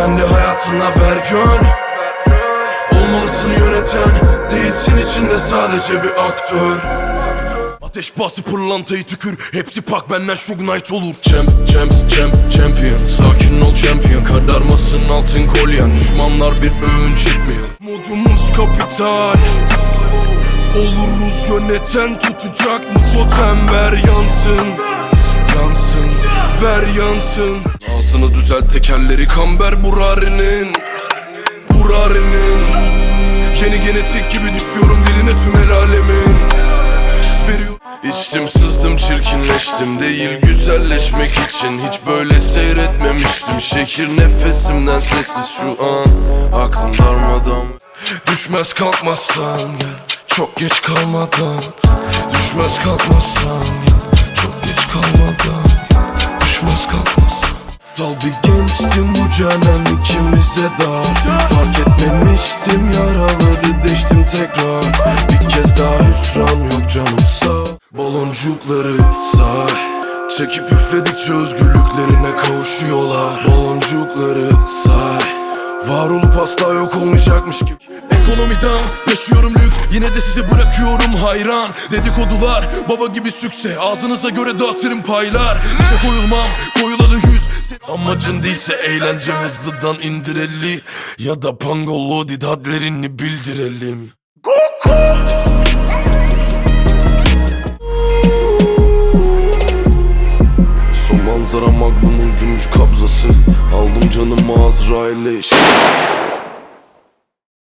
kendi hayatına ver gör Olmalısın yöneten Değilsin içinde sadece bir aktör. Ateş bası pırlantayı tükür Hepsi pak benden Shug olur. Champ, champ, champ, champion. Sakin ol champion Kardarmasın altın kolyen. Düşmanlar bir öğün çekmiyor. Modumuz kapital. Oluruz yöneten tutacak mı totem? Ver yansın. Yansın ver yansın Ağzını düzelt tekerleri kamber Burari'nin. Burari'nin. Yeni genetik gibi düşüyorum diline tüm el alemin. Veriyor İçtim sızdım çirkinleştim. Değil güzelleşmek için Hiç böyle seyretmemiştim. Şekir nefesimden sessiz şu an. Aklım darmadan. Düşmez kalkmazsan gel. Çok geç kalmadan. Düşmez kalkmazsan gel Dal bir gençtim bu cehennem ikimize dar Fark etmemiştim yaraları deştim tekrar. Bir kez daha hüsran yok canım sağ Baloncukları say Çekip üfledikçe özgürlüklerine kavuşuyorlar. Baloncukları say Var olup asla yok olmayacakmış gibi. Ekonomiden yaşıyorum lüks. Yine de size bırakıyorum hayran. Dedikodular baba gibi sükse. Ağzınıza göre dağıtırım paylar. İşe koyulmam koyulalı yüz Amacın değilse eğlence hızlıdan indireli Ya da pangolodid hadlerini bildirelim. Son manzara magnumun gümüş kabzası. Aldım canımı Azrail'e